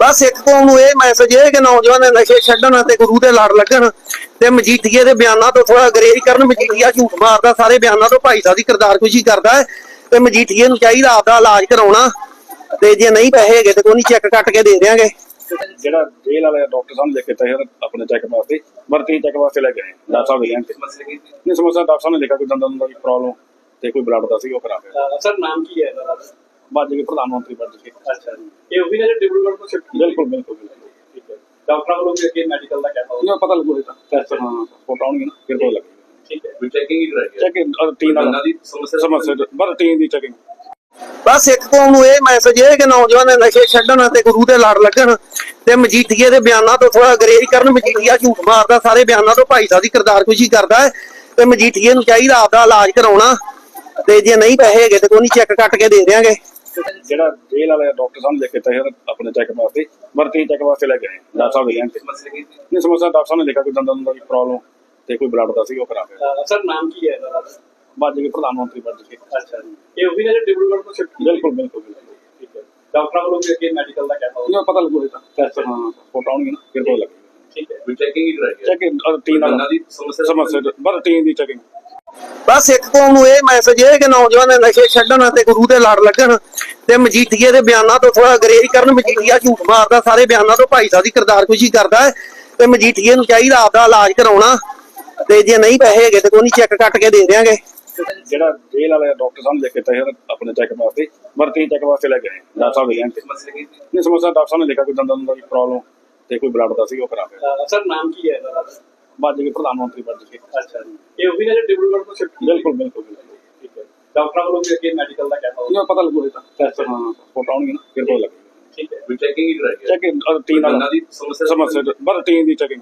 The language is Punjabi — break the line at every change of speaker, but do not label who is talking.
ਬਸ ਇੱਕ ਕੌਮ ਨੂੰ ਇਹ ਮੈਸੇਜ ਹੈ ਕਿ ਨੌਜਵਾਨ ਨਸ਼ੇ ਛੱਡਣ ਅਤੇ ਗੁਰੂ ਦੇ ਲੜ ਲੱਗਣ ਤੇ ਮਜੀਠੀਏ ਦੇ ਬਿਆਨਾਂ ਤੋਂ ਥੋੜਾ ਗਰੇਜ ਕਰਨ ਮਜੀਠੀਆ ਝੂਠ ਮਾਰਦਾ ਸਾਰੇ ਬਿਆਨਾਂ ਤੋਂ ਭਾਈ ਸਾਹਿਬ ਦੀ ਕਿਰਦਾਰਕੁਸ਼ੀ ਕਰਦਾ ਹੈ ਤੇ ਮਜੀਠੀਏ ਨੂੰ ਚਾਹੀਦਾ ਆਪਦਾ ਇਲਾਜ ਕਰਾਉਣਾ ਤੇ ਜੇ ਨਹੀਂ ਪੈਸੇ ਹੈਗੇ ਤੇ ਕੋਈ ਨਹੀਂ ਚੈੱਕ ਕੱਟ ਕੇ ਦੇ ਦਿਆਂਗੇ।
ਜਿਹੜਾ ਜੇਲ੍ਹ ਵਾਲੇ ਡਾਕਟਰ ਸਾਹਿਬ ਲਿਖ ਕੇ ਤੇ ਆਪਣੇ ਚੈੱਕ ਵਾਸਤੇ ਭਰਤੀ ਚੈੱਕ ਵਾਸਤੇ ਲੈ ਕੇ ਆਏ ਡਾਕਟਰ ਸਾਹਿਬ ਦੇ ਲੈਣ ਤੇ ਨਹੀਂ ਸਮੱਸਿਆ ਡਾਕਟਰ ਸਾਹਿਬ ਨੇ ਲਿਖਿਆ ਕੋਈ ਦੰਦਾਂ ਦਾ ਪ੍ਰੋਬਲਮ ਤੇ ਕੋਈ ਬਲੱਡ ਦਾ ਸੀ ਉਹ ਕਰਾ
ਅਹ ਸਰ ਨਾਮ ਕੀ ਹੈ ਇਹਦਾ
ਬਾਅਦ ਜੀ ਪ੍ਰਧਾਨ ਮੰਤਰੀ ਬਣ ਕੇ
ਅੱਛਾ ਜੀ। ਇਹ ਉਹ ਵੀ ਨਾ ਜੋ ਡਿਬਰੂਗੜ੍ਹ ਤੋਂ ਸ਼ਿਫਟ
ਬਿਲਕੁਲ ਬਿਲਕੁਲ ਬਿਲਕੁਲ।
ਠੀਕ ਹੈ। ਡਾਕਟਰਾਂ ਵੱਲੋਂ ਵੀ ਅੱਗੇ ਮੈਡੀਕਲ ਦਾ ਕਹਿਣਾ
ਉਹਨੂੰ ਪਤਾ ਲੱਗੂ ਇਹ ਤਾਂ। ਟੈਸਟ ਹਾਂ ਰਿਪੋਰਟ ਆਉਣਗੇ ਨਾ ਫਿਰ ਪਤਾ ਲੱਗੇਗਾ।
ਠੀਕ ਹੈ।
ਵੀ ਚੈਕਿੰਗ ਹੀ ਕਰਾਈ
ਚੈੱਕ ਟੀਮ
ਦੀ ਸਮੱਸਿਆ
ਸਮੱਸਿਆ ਬਰ ਟੀਮ ਦੀ ਚੈਕਿੰਗ
ਬਸ ਇੱਕ ਕੌਮ ਨੂੰ ਇਹ ਮੈਸੇਜ ਹੈ ਕਿ ਨੌਜਵਾਨ ਨਸ਼ੇ ਛੱਡਣ ਅਤੇ ਗੁਰੂ ਦੇ ਲੜ ਲੱਗਣ ਤੇ ਮਜੀਠੀਏ ਦੇ ਬਿਆਨਾਂ ਤੋਂ ਥੋੜਾ ਗਰੇਜ ਕਰਨ ਮਜੀਠੀਆ ਝੂਠ ਮਾਰਦਾ ਸਾਰੇ ਬਿਆਨਾਂ ਤੋਂ ਭਾਈ ਸਾਹਿਬ ਦੀ ਕਿਰਦਾਰਕੁਸ਼ੀ ਕਰਦਾ ਹੈ ਤੇ ਮਜੀਠੀਏ ਨੂੰ ਚਾਹੀਦਾ ਆਪਦਾ ਇਲਾਜ ਕਰਾਉਣਾ ਤੇ ਜੇ ਨਹੀਂ ਪੈਸੇ ਹੈਗੇ ਤੇ ਕੋਈ ਨਹੀਂ ਚੈੱਕ ਕੱਟ ਕੇ ਦੇ ਦਿਆਂਗੇ।
ਜਿਹੜਾ ਜੇਲ੍ਹ ਵਾਲੇ ਡਾਕਟਰ ਸਾਹਿਬ ਲਿਖ ਕੇ ਤੇ ਆਪਣੇ ਚੈੱਕ ਵਾਸਤੇ ਭਰਤੀ ਚੈੱਕ ਵਾਸਤੇ ਲੈ ਕੇ ਆਏ ਡਾਕਟਰ ਸਾਹਿਬ ਦੇ ਲੈਣ ਤੇ।
ਸਮੱਸਿਆ ਕੀ
ਡਾਕਟਰ ਸਾਹਿਬ ਨੇ ਲਿਖਿਆ ਕੋਈ ਦੰਦਾਂ ਦਾ ਪ੍ਰੋਬਲਮ ਤੇ ਕੋਈ ਬਲੱਡ ਦਾ ਸੀ ਉਹ ਕਰਾ ਕੇ
ਸਰ ਨਾਮ ਕੀ ਹੈ ਇਹਦਾ
ਬਾਅਦ ਜੀ ਪ੍ਰਧਾਨ ਮੰਤਰੀ ਬਣ ਕੇ
ਅੱਛਾ। ਇਹ ਉਹ ਵੀ ਨਾ ਜੋ ਡਿਬਰੂਗੜ੍ਹ ਤੋਂ ਸ਼ਿਫਟ
ਬਿਲਕੁਲ ਬਿਲਕੁਲ
ਠੀਕ ਹੈ। ਡਾਕਟਰਾਂ ਵੱਲੋਂ ਵੀ ਅੱਗੇ ਮੈਡੀਕਲ ਦਾ ਕਹਿਣਾ
ਉਹਨੂੰ ਪਤਾ ਲੱਗੂ ਇਹ ਤਾਂ। ਟੈਸਟ ਹਾਂ ਰਿਪੋਰਟ ਆਉਣਗੇ ਨਾ ਫਿਰ ਪਤਾ ਲੱਗੇਗਾ।
ਠੀਕ ਹੈ।
ਵੀ ਚੈਕਿੰਗ ਹੀ ਕਰਾਈ
ਚੈੱਕ ਟੀਮ ਨਾਲ।
ਦੀ ਸਮੱਸਿਆ
ਸਮੱਸਿਆ ਬਰ ਟੀਮ ਦੀ ਚੈਕਿੰਗ
ਬਸ ਇੱਕ ਕੌਮ ਨੂੰ ਇਹ ਮੈਸੇਜ ਹੈ ਕਿ ਨੌਜਵਾਨ ਨਸ਼ੇ ਛੱਡਣ ਅਤੇ ਗੁਰੂ ਦੇ ਲੜ ਲੱਗਣ ਤੇ ਮਜੀਠੀਏ ਦੇ ਬਿਆਨਾਂ ਤੋਂ ਥੋੜਾ ਗਰੇਜ ਕਰਨ ਮਜੀਠੀਆ ਝੂਠ ਮਾਰਦਾ ਸਾਰੇ ਬਿਆਨਾਂ ਤੋਂ ਭਾਈ ਸਾਹਿਬ ਦੀ ਕਿਰਦਾਰਕੁਸ਼ੀ ਕਰਦਾ ਹੈ ਤੇ ਮਜੀਠੀਏ ਨੂੰ ਚਾਹੀਦਾ ਆਪਦਾ ਇਲਾਜ ਕਰਾਉਣਾ ਤੇ ਜੇ ਨਹੀਂ ਪੈਸੇ ਹੈਗੇ ਤੇ ਕੋਈ ਨਹੀਂ ਚੈੱਕ ਕੱਟ ਕੇ ਦੇ ਦਿਆਂਗੇ।
ਜਿਹੜਾ ਜੇਲ੍ਹ ਵਾਲੇ ਡਾਕਟਰ ਸਾਹਿਬ ਲਿਖ ਕੇ ਤੇ ਆਪਣੇ ਚੈੱਕ ਵਾਸਤੇ ਭਰਤੀ ਚੈੱਕ ਵਾਸਤੇ ਲੈ ਕੇ ਆਏ ਡਾਕਟਰ ਸਾਹਿਬ ਲੈਣ ਤੇ
ਸਮੱਸਿਆ ਕੀ
ਨਹੀਂ ਸਮੱਸਿਆ ਡਾਕਟਰ ਸਾਹਿਬ ਨੇ ਲਿਖਿਆ ਕੋਈ ਦੰਦਾਂ ਦਾ ਪ੍ਰੋਬਲਮ ਤੇ ਕੋਈ ਬਲੱਡ ਦਾ ਸੀ ਉਹ ਕੇ
ਅਹ ਸਰ ਨਾਮ ਕੀ ਹੈ
ਬਾਅਦ ਜੀ ਪ੍ਰਧਾਨ ਮੰਤਰੀ ਬਣ ਕੇ
ਅੱਛਾ ਜੀ। ਇਹ ਉਹ ਵੀ ਨਾ ਡਿਬਰੂਗੜ੍ਹ ਤੋਂ ਸ਼ਿਫਟ
ਬਿਲਕੁਲ ਬਿਲਕੁਲ
ਠੀਕ ਹੈ। ਡਾਕਟਰਾਂ ਵੱਲੋਂ ਵੀ ਅੱਗੇ ਮੈਡੀਕਲ ਦਾ ਕਹਿਣਾ
ਉਹਨੂੰ ਪਤਾ ਲੱਗੂ ਇਹ ਤਾਂ ਟੈਸਟ ਹਾਂ ਰਿਪੋਰਟ ਆਉਣਗੇ ਨਾ ਫਿਰ ਪਤਾ ਲੱਗੇਗਾ।
ਠੀਕ ਹੈ।
ਵੀ ਚੈਕਿੰਗ ਹੀ ਕਰਾਈ
ਚੈੱਕ ਟੀਮ ਨਾਲ
ਦੀ। ਸਮੱਸਿਆ
ਸਮੱਸਿਆ ਬਰ ਟੀਮ ਦੀ ਚੈਕਿੰਗ